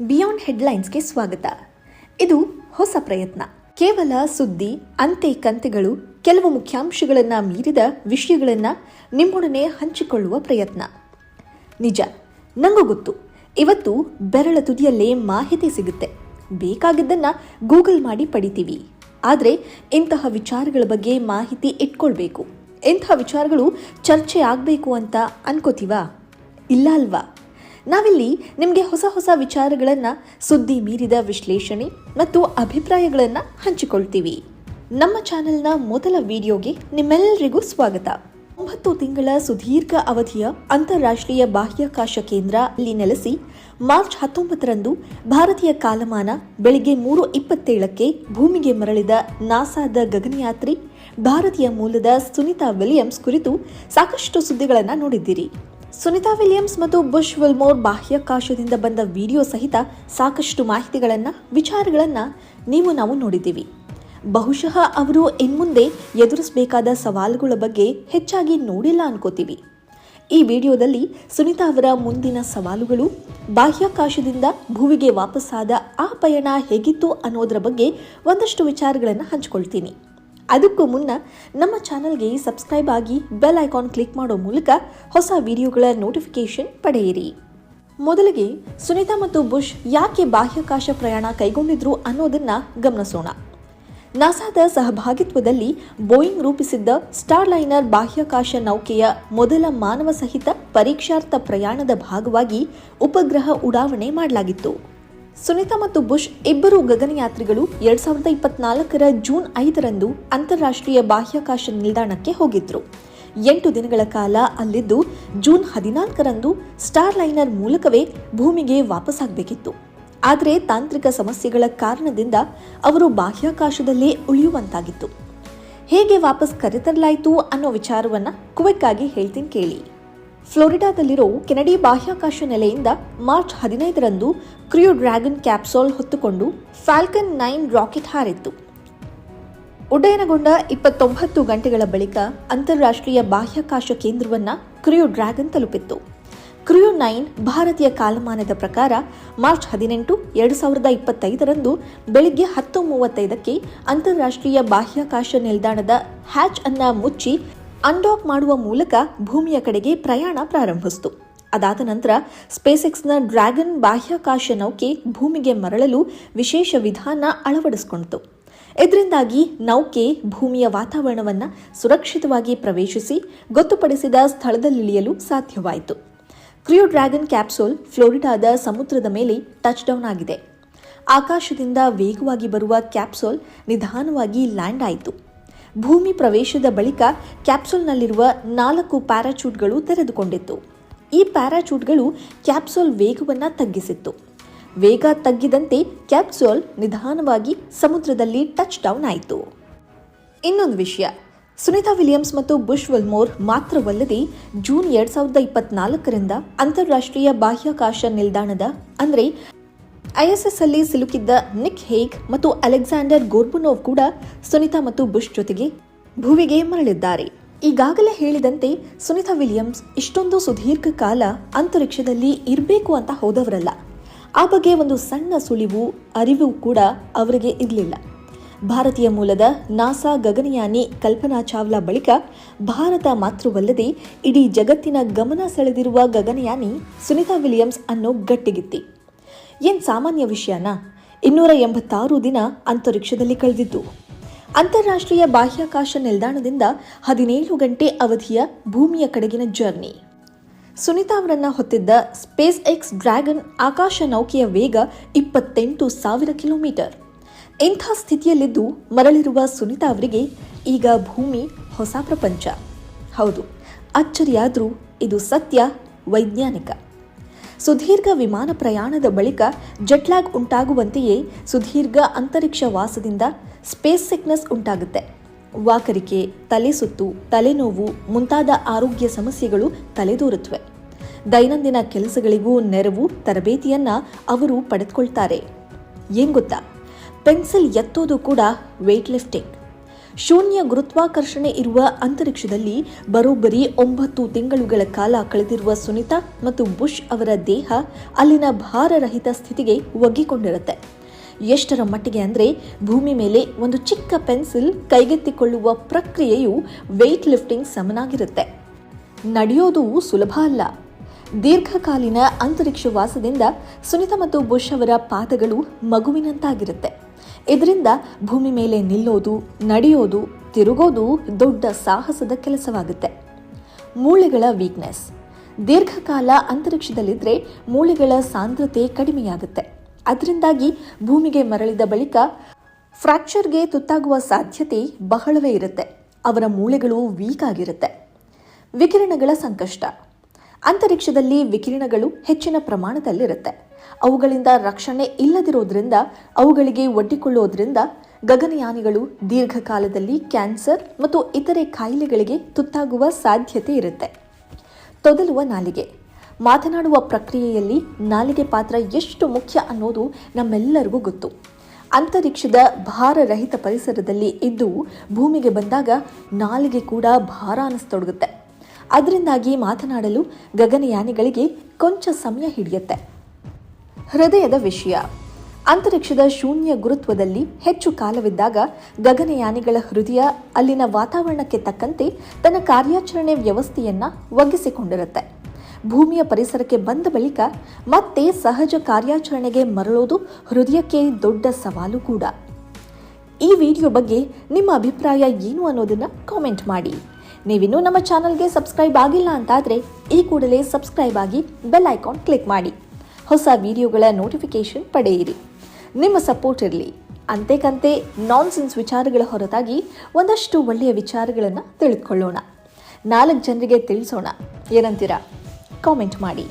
Beyond ಹೆಡ್ಲೈನ್ಸ್ಗೆ ಸ್ವಾಗತ. ಇದು ಹೊಸ ಪ್ರಯತ್ನ. ಕೇವಲ ಸುದ್ದಿ, ಅಂತೆ ಕಂತೆಗಳು, ಕೆಲವು ಮುಖ್ಯಾಂಶಗಳನ್ನು ಮೀರಿದ ವಿಷಯಗಳನ್ನು ನಿಮ್ಮೊಡನೆ ಹಂಚಿಕೊಳ್ಳುವ ಪ್ರಯತ್ನ. ನಿಜ, ನಂಗೂ ಗೊತ್ತು. ಇವತ್ತು ಬೆರಳ ತುದಿಯಲ್ಲೇ ಮಾಹಿತಿ ಸಿಗುತ್ತೆ. ಬೇಕಾಗಿದ್ದನ್ನು ಗೂಗಲ್ ಮಾಡಿ ಪಡಿತೀವಿ. ಆದರೆ ಇಂತಹ ವಿಚಾರಗಳ ಬಗ್ಗೆ ಮಾಹಿತಿ ಇಟ್ಕೊಳ್ಬೇಕು. ಇಂತಹ ವಿಚಾರಗಳು ಚರ್ಚೆ ಆಗಬೇಕು ಅಂತ ಅನ್ಕೋತೀವಾ? ಇಲ್ಲ ಅಲ್ವಾ? ನಾವಿಲ್ಲಿ ನಿಮಗೆ ಹೊಸ ಹೊಸ ವಿಚಾರಗಳನ್ನು ಸುದ್ದಿ ಮೀರಿದ ವಿಶ್ಲೇಷಣೆ ಮತ್ತು ಅಭಿಪ್ರಾಯಗಳನ್ನು ಹಂಚಿಕೊಳ್ತೀವಿ. ನಮ್ಮ ಚಾನೆಲ್ನ ಮೊದಲ ವಿಡಿಯೋಗೆ ನಿಮ್ಮೆಲ್ಲರಿಗೂ ಸ್ವಾಗತ. ಒಂಬತ್ತು ತಿಂಗಳ ಸುದೀರ್ಘ ಅವಧಿಯ ಅಂತಾರಾಷ್ಟ್ರೀಯ ಬಾಹ್ಯಾಕಾಶ ಕೇಂದ್ರ ಅಲ್ಲಿ ನೆಲೆಸಿ ಮಾರ್ಚ್ ಹತ್ತೊಂಬತ್ತರಂದು ಭಾರತೀಯ ಕಾಲಮಾನ ಬೆಳಿಗ್ಗೆ ಮೂರು ಇಪ್ಪತ್ತೇಳಕ್ಕೆ ಭೂಮಿಗೆ ಮರಳಿದ ನಾಸಾದ ಗಗನಯಾತ್ರಿ ಭಾರತೀಯ ಮೂಲದ ಸುನಿತಾ ವಿಲಿಯಮ್ಸ್ ಕುರಿತು ಸಾಕಷ್ಟು ಸುದ್ದಿಗಳನ್ನು ನೋಡಿದ್ದೀರಿ. ಸುನಿತಾ ವಿಲಿಯಮ್ಸ್ ಮತ್ತು ಬುಷ್ ವಿಲ್ಮೋರ್ ಬಾಹ್ಯಾಕಾಶದಿಂದ ಬಂದ ವಿಡಿಯೋ ಸಹಿತ ಸಾಕಷ್ಟು ಮಾಹಿತಿಗಳನ್ನು, ವಿಚಾರಗಳನ್ನು ನೀವು ನಾವು ನೋಡಿದ್ದೀವಿ. ಬಹುಶಃ ಅವರು ಇನ್ಮುಂದೆ ಎದುರಿಸಬೇಕಾದ ಸವಾಲುಗಳ ಬಗ್ಗೆ ಹೆಚ್ಚಾಗಿ ನೋಡಿಲ್ಲ ಅನ್ಕೋತೀವಿ. ಈ ವಿಡಿಯೋದಲ್ಲಿ ಸುನಿತಾ ಅವರ ಮುಂದಿನ ಸವಾಲುಗಳು, ಬಾಹ್ಯಾಕಾಶದಿಂದ ಭೂಮಿಗೆ ವಾಪಸ್ಸಾದ ಆ ಪಯಣ ಹೇಗಿತ್ತು ಅನ್ನೋದರ ಬಗ್ಗೆ ಒಂದಷ್ಟು ವಿಚಾರಗಳನ್ನು ಹಂಚ್ಕೊಳ್ತೀನಿ. ಅದಕ್ಕೂ ಮುನ್ನ ನಮ್ಮ ಚಾನಲ್ಗೆ ಸಬ್ಸ್ಕ್ರೈಬ್ ಆಗಿ ಬೆಲ್ ಐಕಾನ್ ಕ್ಲಿಕ್ ಮಾಡೋ ಮೂಲಕ ಹೊಸ ವಿಡಿಯೋಗಳ ನೋಟಿಫಿಕೇಶನ್ ಪಡೆಯಿರಿ. ಮೊದಲಿಗೆ ಸುನಿತಾ ಮತ್ತು ಬುಷ್ ಯಾಕೆ ಬಾಹ್ಯಾಕಾಶ ಪ್ರಯಾಣ ಕೈಗೊಂಡಿದ್ರು ಅನ್ನೋದನ್ನ ಗಮನಿಸೋಣ. ನಾಸಾದ ಸಹಭಾಗಿತ್ವದಲ್ಲಿ ಬೋಯಿಂಗ್ ರೂಪಿಸಿದ್ದ ಸ್ಟಾರ್ ಲೈನರ್ ಬಾಹ್ಯಾಕಾಶ ನೌಕೆಯ ಮೊದಲ ಮಾನವ ಸಹಿತ ಪರೀಕ್ಷಾರ್ಥ ಪ್ರಯಾಣದ ಭಾಗವಾಗಿ ಉಪಗ್ರಹ ಉಡಾವಣೆ ಮಾಡಲಾಗಿತ್ತು. ಸುನಿತಾ ಮತ್ತು ಬುಷ್ ಇಬ್ಬರು ಗಗನಯಾತ್ರಿಗಳು ಎರಡ್ ಸಾವಿರದ ಇಪ್ಪತ್ನಾಲ್ಕರ ಜೂನ್ ಐದರಂದು ಅಂತಾರಾಷ್ಟ್ರೀಯ ಬಾಹ್ಯಾಕಾಶ ನಿಲ್ದಾಣಕ್ಕೆ ಹೋಗಿದ್ರು. ಎಂಟು ದಿನಗಳ ಕಾಲ ಅಲ್ಲಿದ್ದು ಜೂನ್ ಹದಿನಾಲ್ಕರಂದು ಸ್ಟಾರ್ ಲೈನರ್ ಮೂಲಕವೇ ಭೂಮಿಗೆ ವಾಪಸ್ಸಾಗಬೇಕಿತ್ತು ಆದರೆ ತಾಂತ್ರಿಕ ಸಮಸ್ಯೆಗಳ ಕಾರಣದಿಂದ ಅವರು ಬಾಹ್ಯಾಕಾಶದಲ್ಲೇ ಉಳಿಯುವಂತಾಗಿತ್ತು. ಹೇಗೆ ವಾಪಸ್ ಕರೆತರಲಾಯಿತು ಅನ್ನೋ ವಿಚಾರವನ್ನ ಕುವೆಕ್ಕಾಗಿ ಹೇಳ್ತೀನಿ ಕೇಳಿ. ಫ್ಲೋರಿಡಾದಲ್ಲಿರೋ ಕೆನಡಿ ಬಾಹ್ಯಾಕಾಶ ನೆಲೆಯಿಂದ ಮಾರ್ಚ್ ಹದಿನೈದರಂದು ಕ್ರಿಯೋ ಡ್ರ್ಯಾಗನ್ ಕ್ಯಾಪ್ಸೋಲ್ ಹೊತ್ತುಕೊಂಡು ಫ್ಯಾಲ್ಕನ್ ನೈನ್ ರಾಕೆಟ್ ಹಾರಿತ್ತು. ಉಡ್ಡಯನಗೊಂಡ ಇಪ್ಪತ್ತೊಂಬತ್ತು ಗಂಟೆಗಳ ಬಳಿಕ ಅಂತಾರಾಷ್ಟ್ರೀಯ ಬಾಹ್ಯಾಕಾಶ ಕೇಂದ್ರವನ್ನ ಕ್ರಿಯೋ ಡ್ರ್ಯಾಗನ್ ತಲುಪಿತ್ತು. ಕ್ರಿಯೋ ನೈನ್ ಭಾರತೀಯ ಕಾಲಮಾನದ ಪ್ರಕಾರ ಮಾರ್ಚ್ ಹದಿನೆಂಟು, ಎರಡು ಸಾವಿರದ ಇಪ್ಪತ್ತೈದರಂದು ಬೆಳಿಗ್ಗೆ ಹತ್ತು ಮೂವತ್ತೈದಕ್ಕೆ ಅಂತಾರಾಷ್ಟ್ರೀಯ ಬಾಹ್ಯಾಕಾಶ ನಿಲ್ದಾಣದ ಹ್ಯಾಚ್ ಅನ್ನ ಮುಚ್ಚಿ ಅನ್ಡಾಕ್ ಮಾಡುವ ಮೂಲಕ ಭೂಮಿಯ ಕಡೆಗೆ ಪ್ರಯಾಣ ಪ್ರಾರಂಭಿಸಿತು. ಅದಾದ ನಂತರ ಸ್ಪೇಸೆಕ್ಸ್ನ ಡ್ರ್ಯಾಗನ್ ಬಾಹ್ಯಾಕಾಶ ನೌಕೆ ಭೂಮಿಗೆ ಮರಳಲು ವಿಶೇಷ ವಿಧಾನ ಅಳವಡಿಸಿಕೊಂಡಿತು. ಇದರಿಂದಾಗಿ ನೌಕೆ ಭೂಮಿಯ ವಾತಾವರಣವನ್ನು ಸುರಕ್ಷಿತವಾಗಿ ಪ್ರವೇಶಿಸಿ ಗೊತ್ತುಪಡಿಸಿದ ಸ್ಥಳದಲ್ಲಿಳಿಯಲು ಸಾಧ್ಯವಾಯಿತು. ಕ್ರಿಯೋ ಡ್ರ್ಯಾಗನ್ ಕ್ಯಾಪ್ಸೂಲ್ ಫ್ಲೋರಿಡಾದ ಸಮುದ್ರದ ಮೇಲೆ ಟಚ್ ಡೌನ್ ಆಗಿದೆ. ಆಕಾಶದಿಂದ ವೇಗವಾಗಿ ಬರುವ ಕ್ಯಾಪ್ಸೂಲ್ ನಿಧಾನವಾಗಿ ಲ್ಯಾಂಡ್ ಆಯಿತು. ಭೂಮಿ ಪ್ರವೇಶದ ಬಳಿಕ ಕ್ಯಾಪ್ಸೂಲ್ನಲ್ಲಿರುವ ನಾಲ್ಕು ಪ್ಯಾರಾಚೂಟ್ಗಳು ತೆರೆದುಕೊಂಡಿತ್ತು. ಈ ಪ್ಯಾರಾಚೂಟ್ಗಳು ಕ್ಯಾಪ್ಸೂಲ್ ವೇಗವನ್ನು ತಗ್ಗಿಸಿತ್ತು. ವೇಗ ತಗ್ಗಿದಂತೆ ಕ್ಯಾಪ್ಸೂಲ್ ನಿಧಾನವಾಗಿ ಸಮುದ್ರದಲ್ಲಿ ಟಚ್ ಡೌನ್ ಆಯಿತು. ಇನ್ನೊಂದು ವಿಷಯ, ಸುನಿತಾ ವಿಲಿಯಮ್ಸ್ ಮತ್ತು ಬುಷ್ ವಲ್ಮೋರ್ ಮಾತ್ರವಲ್ಲದೆ ಜೂನ್ ಎರಡ್ ಸಾವಿರದ ಇಪ್ಪತ್ನಾಲ್ಕರಿಂದ ಅಂತಾರಾಷ್ಟ್ರೀಯ ಬಾಹ್ಯಾಕಾಶ ನಿಲ್ದಾಣದ, ಅಂದರೆ ಐಎಸ್ಎಸ್ ಅಲ್ಲಿ ಸಿಲುಕಿದ್ದ ನಿಕ್ ಹೇಗ್ ಮತ್ತು ಅಲೆಕ್ಸಾಂಡರ್ ಗೋರ್ಬುನೋವ್ ಕೂಡ ಸುನಿತಾ ಮತ್ತು ಬುಷ್ ಜೊತೆಗೆ ಭುವಿಗೆ ಮರಳಿದ್ದಾರೆ. ಈಗಾಗಲೇ ಹೇಳಿದಂತೆ ಸುನಿತಾ ವಿಲಿಯಮ್ಸ್ ಇಷ್ಟೊಂದು ಸುದೀರ್ಘ ಕಾಲ ಅಂತರಿಕ್ಷದಲ್ಲಿ ಇರಬೇಕು ಅಂತ ಹೋದವರಲ್ಲ. ಆ ಬಗ್ಗೆ ಒಂದು ಸಣ್ಣ ಸುಳಿವು, ಅರಿವು ಕೂಡ ಅವರಿಗೆ ಇರಲಿಲ್ಲ. ಭಾರತೀಯ ಮೂಲದ ನಾಸಾ ಗಗನಯಾನಿ ಕಲ್ಪನಾ ಚಾವ್ಲಾ ಬಳಿಕ ಭಾರತ ಮಾತ್ರವಲ್ಲದೆ ಇಡೀ ಜಗತ್ತಿನ ಗಮನ ಸೆಳೆದಿರುವ ಗಗನಯಾನಿ ಸುನಿತಾ ವಿಲಿಯಮ್ಸ್ ಅನ್ನೋ ಗಟ್ಟಿಗಿತ್ತಿ. ಏನ್ ಸಾಮಾನ್ಯ ವಿಷಯನಾ? ಇನ್ನೂರ ಎಂಬತ್ತಾರು ದಿನ ಅಂತರಿಕ್ಷದಲ್ಲಿ ಕಳೆದಿದ್ದು. ಅಂತಾರಾಷ್ಟ್ರೀಯ ಬಾಹ್ಯಾಕಾಶ ನಿಲ್ದಾಣದಿಂದ ಹದಿನೇಳು ಗಂಟೆ ಅವಧಿಯ ಭೂಮಿಯ ಕಡೆಗಿನ ಜರ್ನಿ. ಸುನಿತಾ ಅವರನ್ನ ಹೊತ್ತಿದ್ದ ಸ್ಪೇಸ್ ಎಕ್ಸ್ ಡ್ರ್ಯಾಗನ್ ಆಕಾಶ ನೌಕೆಯ ವೇಗ ಇಪ್ಪತ್ತೆಂಟು ಸಾವಿರ ಕಿಲೋಮೀಟರ್. ಇಂಥ ಸ್ಥಿತಿಯಲ್ಲಿದ್ದು ಮರಳಿರುವ ಸುನಿತಾ ಅವರಿಗೆ ಈಗ ಭೂಮಿ ಹೊಸ ಪ್ರಪಂಚ. ಹೌದು, ಅಚ್ಚರಿಯಾದರೂ ಇದು ಸತ್ಯ, ವೈಜ್ಞಾನಿಕ. ಸುದೀರ್ಘ ವಿಮಾನ ಪ್ರಯಾಣದ ಬಳಿಕ ಜೆಟ್ಲಾಗ್ ಉಂಟಾಗುವಂತೆಯೇ ಸುದೀರ್ಘ ಅಂತರಿಕ್ಷ ವಾಸದಿಂದ ಸ್ಪೇಸ್ ಸಿಕ್ನೆಸ್ ಉಂಟಾಗುತ್ತೆ. ವಾಕರಿಕೆ ತಲೆ ಸುತ್ತು ತಲೆನೋವು ಮುಂತಾದ ಆರೋಗ್ಯ ಸಮಸ್ಯೆಗಳು ತಲೆದೋರುತ್ತವೆ. ದೈನಂದಿನ ಕೆಲಸಗಳಿಗೂ ನೆರವು ತರಬೇತಿಯನ್ನ ಅವರು ಪಡೆದುಕೊಳ್ತಾರೆ. ಏನ್ ಗೊತ್ತಾ? ಪೆನ್ಸಿಲ್ ಎತ್ತೋದು ಕೂಡ ವೆಯ್ಟ್ ಲಿಫ್ಟಿಂಗ್ ಶೂನ್ಯ ಗುರುತ್ವಾಕರ್ಷಣೆ ಇರುವ ಅಂತರಿಕ್ಷದಲ್ಲಿ ಬರೋಬ್ಬರಿ ಒಂಬತ್ತು ತಿಂಗಳುಗಳ ಕಾಲ ಕಳೆದಿರುವ ಸುನಿತಾ ಮತ್ತು ಬುಷ್ ಅವರ ದೇಹ ಅಲ್ಲಿನ ಭಾರರಹಿತ ಸ್ಥಿತಿಗೆ ಒಗ್ಗಿಕೊಂಡಿರುತ್ತೆ. ಎಷ್ಟರ ಮಟ್ಟಿಗೆ ಅಂದರೆ ಭೂಮಿ ಮೇಲೆ ಒಂದು ಚಿಕ್ಕ ಪೆನ್ಸಿಲ್ ಕೈಗೆತ್ತಿಕೊಳ್ಳುವ ಪ್ರಕ್ರಿಯೆಯು ವೆಯ್ಟ್ ಲಿಫ್ಟಿಂಗ್ ಸಮನಾಗಿರುತ್ತೆ. ನಡೆಯೋದು ಸುಲಭ ಅಲ್ಲ. ದೀರ್ಘಕಾಲೀನ ಅಂತರಿಕ್ಷ ವಾಸದಿಂದ ಸುನಿತಾ ಮತ್ತು ಬುಷ್ ಅವರ ಪಾದಗಳು ಮಗುವಿನಂತಾಗಿರುತ್ತೆ. ಇದರಿಂದ ಭೂಮಿ ಮೇಲೆ ನಿಲ್ಲೋದು, ನಡೆಯೋದು, ತಿರುಗೋದು ದೊಡ್ಡ ಸಾಹಸದ ಕೆಲಸವಾಗುತ್ತೆ. ಮೂಳೆಗಳ ವೀಕ್ನೆಸ್ ದೀರ್ಘಕಾಲ ಅಂತರಿಕ್ಷದಲ್ಲಿದ್ದರೆ ಮೂಳೆಗಳ ಸಾಂದ್ರತೆ ಕಡಿಮೆಯಾಗುತ್ತೆ. ಅದರಿಂದಾಗಿ ಭೂಮಿಗೆ ಮರಳಿದ ಬಳಿಕ ಫ್ರ್ಯಾಕ್ಚರ್ಗೆ ತುತ್ತಾಗುವ ಸಾಧ್ಯತೆ ಬಹಳವೇ ಇರುತ್ತೆ. ಅವರ ಮೂಳೆಗಳು ವೀಕ್ ಆಗಿರುತ್ತೆ. ವಿಕಿರಣಗಳ ಸಂಕಷ್ಟ. ಅಂತರಿಕ್ಷದಲ್ಲಿ ವಿಕಿರಣಗಳು ಹೆಚ್ಚಿನ ಪ್ರಮಾಣದಲ್ಲಿರುತ್ತೆ. ಅವುಗಳಿಂದ ರಕ್ಷಣೆ ಇಲ್ಲದಿರೋದ್ರಿಂದ, ಅವುಗಳಿಗೆ ಒಡ್ಡಿಕೊಳ್ಳೋದ್ರಿಂದ ಗಗನಯಾನಿಗಳು ದೀರ್ಘಕಾಲದಲ್ಲಿ ಕ್ಯಾನ್ಸರ್ ಮತ್ತು ಇತರೆ ಕಾಯಿಲೆಗಳಿಗೆ ತುತ್ತಾಗುವ ಸಾಧ್ಯತೆ ಇರುತ್ತೆ. ತೊದಲುವ ನಾಲಿಗೆ. ಮಾತನಾಡುವ ಪ್ರಕ್ರಿಯೆಯಲ್ಲಿ ನಾಲಿಗೆ ಪಾತ್ರ ಎಷ್ಟು ಮುಖ್ಯ ಅನ್ನೋದು ನಮ್ಮೆಲ್ಲರಿಗೂ ಗೊತ್ತು. ಅಂತರಿಕ್ಷದ ಭಾರರಹಿತ ಪರಿಸರದಲ್ಲಿ ಇದ್ದು ಭೂಮಿಗೆ ಬಂದಾಗ ನಾಲಿಗೆ ಕೂಡ ಭಾರ ಅನ್ನಿಸ್ತೊಡಗುತ್ತೆ ಅದರಿಂದಾಗಿ ಮಾತನಾಡಲು ಗಗನಯಾನಿಗಳಿಗೆ ಕೊಂಚ ಸಮಯ ಹಿಡಿಯುತ್ತೆ. ಹೃದಯದ ವಿಷಯ. ಅಂತರಿಕ್ಷದ ಶೂನ್ಯ ಗುರುತ್ವದಲ್ಲಿ ಹೆಚ್ಚು ಕಾಲವಿದ್ದಾಗ ಗಗನಯಾನಿಗಳ ಹೃದಯ ಅಲ್ಲಿನ ವಾತಾವರಣಕ್ಕೆ ತಕ್ಕಂತೆ ತನ್ನ ಕಾರ್ಯಾಚರಣೆ ವ್ಯವಸ್ಥೆಯನ್ನ ಒಗ್ಗಿಸಿಕೊಂಡಿರುತ್ತೆ. ಭೂಮಿಯ ಪರಿಸರಕ್ಕೆ ಬಂದ ಬಳಿಕ ಮತ್ತೆ ಸಹಜ ಕಾರ್ಯಾಚರಣೆಗೆ ಮರಳೋದು ಹೃದಯಕ್ಕೆ ದೊಡ್ಡ ಸವಾಲು ಕೂಡ. ಈ ವಿಡಿಯೋ ಬಗ್ಗೆ ನಿಮ್ಮ ಅಭಿಪ್ರಾಯ ಏನು ಅನ್ನೋದನ್ನು ಕಾಮೆಂಟ್ ಮಾಡಿ. ನೀವಿನ್ನೂ ನಮ್ಮ ಚಾನಲ್ಗೆ ಸಬ್ಸ್ಕ್ರೈಬ್ ಆಗಿಲ್ಲ ಅಂತಾದರೆ ಈ ಕೂಡಲೇ ಸಬ್ಸ್ಕ್ರೈಬ್ ಆಗಿ ಬೆಲ್ ಐಕಾನ್ ಕ್ಲಿಕ್ ಮಾಡಿ. ಹೊಸ ವಿಡಿಯೋಗಳ ನೋಟಿಫಿಕೇಶನ್ ಪಡೆಯಿರಿ. ನಿಮ್ಮ ಸಪೋರ್ಟ್ ಇರಲಿ. ಅಂತೆಕಂತೆ ನಾನ್ಸೆನ್ಸ್ ವಿಚಾರಗಳ ಹೊರತಾಗಿ ಒಂದಷ್ಟು ಒಳ್ಳೆಯ ವಿಚಾರಗಳನ್ನು ತಿಳಿದುಕೊಳ್ಳೋಣ ನಾಲ್ಕು ಜನರಿಗೆ ತಿಳಿಸೋಣ. ಏನಂತೀರಾ? ಕಾಮೆಂಟ್ ಮಾಡಿ.